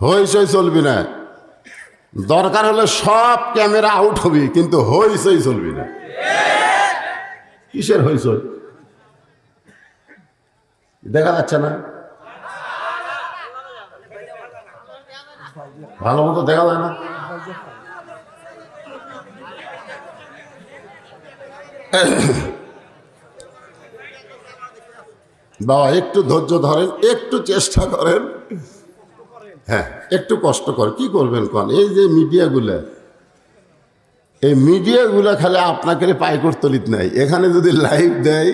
হইচই চলবি না। দরকার হলে সব ক্যামেরা আউট হবি, কিন্তু হইচই চলবি না। কিসের হইচই? দেখা যাচ্ছে না? ভালো মতো দেখা যায় না? বাবা, একটু ধৈর্য ধরেন, একটু চেষ্টা করেন। হ্যাঁ একটু কষ্ট কর। কি করবেন কন? এই যে মিডিয়াগুলো, এই মিডিয়াগুলো খালি আপনাকে পাইকর তলিত নাই। এখানে যদি লাইভ দেয়,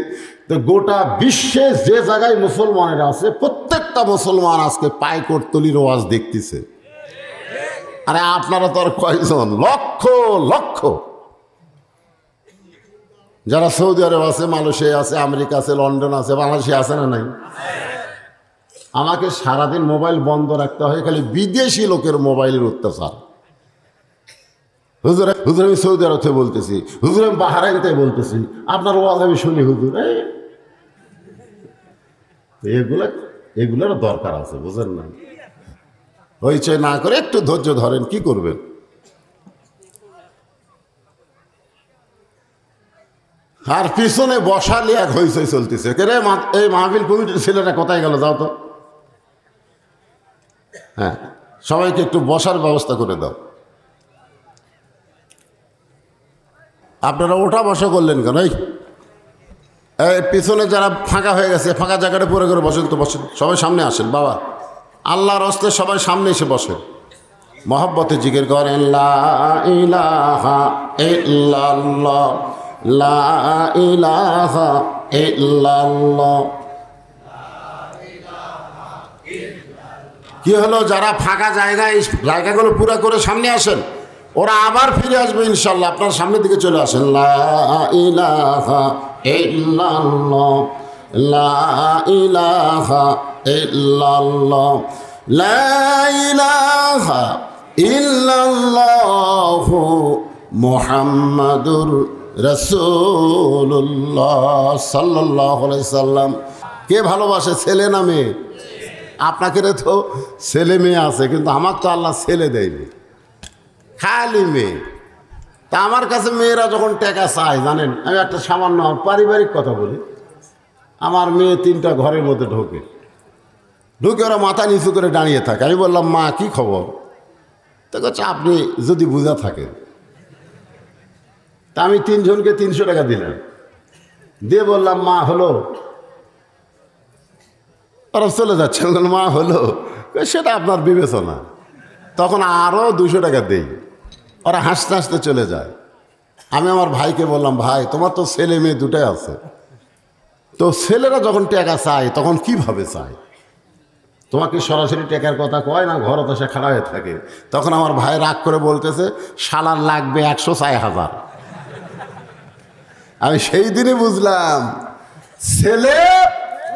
তো গোটা বিশ্বে যে জায়গায় মুসলমানেরা আছে, প্রত্যেকটা মুসলমান আজকে পাইকর তলির ওয়াজ দেখতেছে। আরে আপনারা তো আর কয়জন? লক্ষ লক্ষ। যারা সৌদি আরব আছে, মালয়েশিয়া আছে, আমেরিকা আছে, লন্ডন আছে, বাংলাদেশে আছে না নাই? আমাকে সারাদিন মোবাইল বন্ধ রাখতে হয়, খালি বিদেশি লোকের মোবাইলের অত্যাচার। হুজুর হুজুর, আমি সৌদি আরব বলতেছি। হুজুর, আমি বাহারাইন থেকে বলতেছি। আপনার ওয়াজ আমি শুনি, হুজুর। এগুলো, এগুলোর দরকার আছে, বুঝেন না। হইচই না করে একটু ধৈর্য ধরেন, কি করবেন? আর পিছনে বসালে এক হইচই চলতেছে। কে রে এই মাহফিল কমিটির ছেলেটা কোথায় গেল? যাও তো। হ্যাঁ সবাইকে একটু বসার ব্যবস্থা করে দাও। আপনারা ওঠা বসা করলেন কেন? এই পিছনে যারা ফাঁকা হয়ে গেছে, ফাঁকা জায়গাটা পরে করে বসেন তো, বসেন। সবাই সামনে আসেন, বাবা। আল্লাহর হস্তে সবাই সামনে এসে বসেন। মহব্বতে জিকির করেন লা ইলাহা ইল্লাল্লাহ লা ইলাহা ইল্লাল্লাহ কি হলো? যারা ফাঁকা জায়গায় জায়গাগুলো পুরা করে সামনে আসেন, ওরা আবার ফিরে আসবে ইনশাল্লাহ। আপনার সামনের দিকে চলে আসেন। মুহাম্মাদুর রাসূলুল্লাহ সাল্লাল্লাহু আলাইহি সাল্লাম। কে ভালোবাসে? ছেলে না মেয়ে? আপনাকে তো ছেলে মেয়ে আছে, কিন্তু আমার তো আল্লাহ ছেলে দেয়নি। খালি মেয়ে। তা আমার কাছে মেয়েরা যখন টেকা চায়, জানেন, আমি একটা সামান্য পারিবারিক কথা বলি। আমার মেয়ে তিনটা ঘরের মধ্যে ঢোকে। ঢুকে ওরা মাথা নিচু করে দাঁড়িয়ে থাকে। আমি বললাম, মা, কি খবর? তো কাছে আপনি যদি বুঝা থাকেন। তা আমি তিনজনকে তিনশো টাকা দিলাম। দিয়ে বললাম, মা, হলো ওরা চলে যাচ্ছে। মা, হলো। সেটা আপনার বিবেচনা। তখন আরও দুশো টাকা দেই। ওরা হাসতে হাসতে চলে যায়। আমি আমার ভাইকে বললাম, ভাই, তোমার তো ছেলে মেয়ে দুটাই আছে। তো ছেলেরা যখন টাকা চায়, তখন কীভাবে চায়? তোমাকে সরাসরি টাকার কথা কয় না? ঘরত এসে খাড়া হয়ে থাকে। তখন আমার ভাই রাগ করে বলতেছে, শালার লাগবে একশো চার হাজার। আমি সেই দিনই বুঝলাম, ছেলে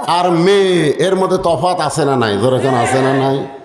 আর মেয়ে এর মধ্যে তফাত আছে না নাই? ধরে আছে না নাই?